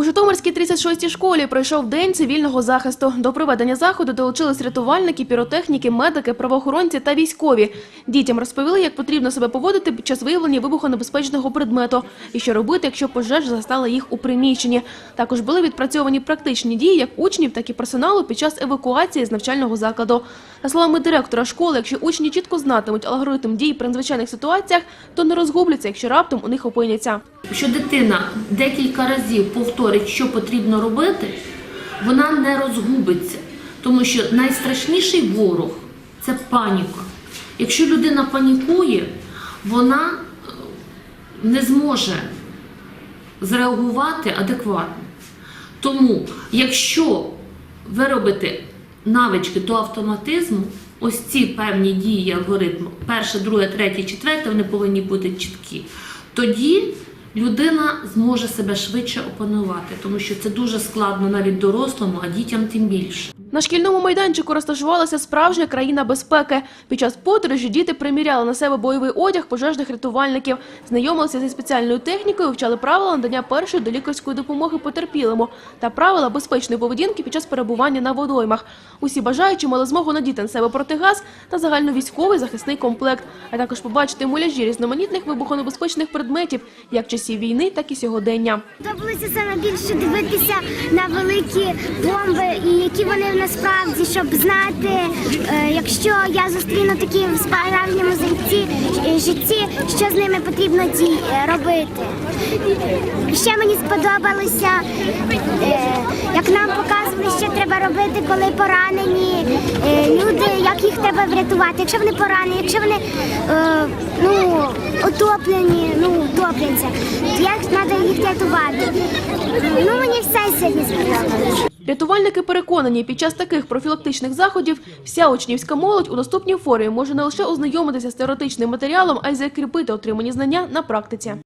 У Житомирській 36-й школі пройшов день цивільного захисту. До проведення заходу долучились рятувальники, піротехніки, медики, правоохоронці та військові. Дітям розповіли, як потрібно себе поводити під час виявлення вибухонебезпечного предмету і що робити, якщо пожежа застала їх у приміщенні. Також були відпрацьовані практичні дії як учнів, так і персоналу під час евакуації з навчального закладу. За словами директора школи, якщо учні чітко знатимуть алгоритм дій при надзвичайних ситуаціях, то не розгубляться, якщо раптом у них опиняться. Якщо дитина декілька разів повторить, що потрібно робити, вона не розгубиться, тому що найстрашніший ворог це паніка. Якщо людина панікує, вона е, не зможе зреагувати адекватно. Тому, якщо ви робите навички до автоматизму, ось ці певні дії алгоритму, перше, друге, третє, четверте, вони повинні бути чіткі, тоді людина зможе себе швидше опанувати, тому що це дуже складно навіть дорослому, а дітям тим більше. На шкільному майданчику розташувалася справжня країна безпеки. Під час подорожі діти приміряли на себе бойовий одяг пожежних рятувальників, знайомилися зі спеціальною технікою, вивчали правила надання першої долікарської допомоги потерпілому та правила безпечної поведінки під час перебування на водоймах. Усі бажаючі мали змогу надіти на себе протигаз та загальновійськовий захисний комплект, а також побачити муляжі різноманітних вибухонебезпечних предметів, як часів війни, так і сьогодення. Подобалося саме більше дивитися на великі бомби і які вони насправді, щоб знати, е, якщо я зустріну такі в справжньому е, житті, що з ними потрібно е, робити. Ще мені сподобалося, як нам показували, що треба робити, коли поранені люди, як їх треба врятувати. Якщо вони поранені, якщо вони ну, утоплені, ну, топляться, як треба їх рятувати. Мені все. Рятувальники переконані, під час таких профілактичних заходів вся учнівська молодь у доступній формі може не лише ознайомитися з теоретичним матеріалом, а й закріпити отримані знання на практиці.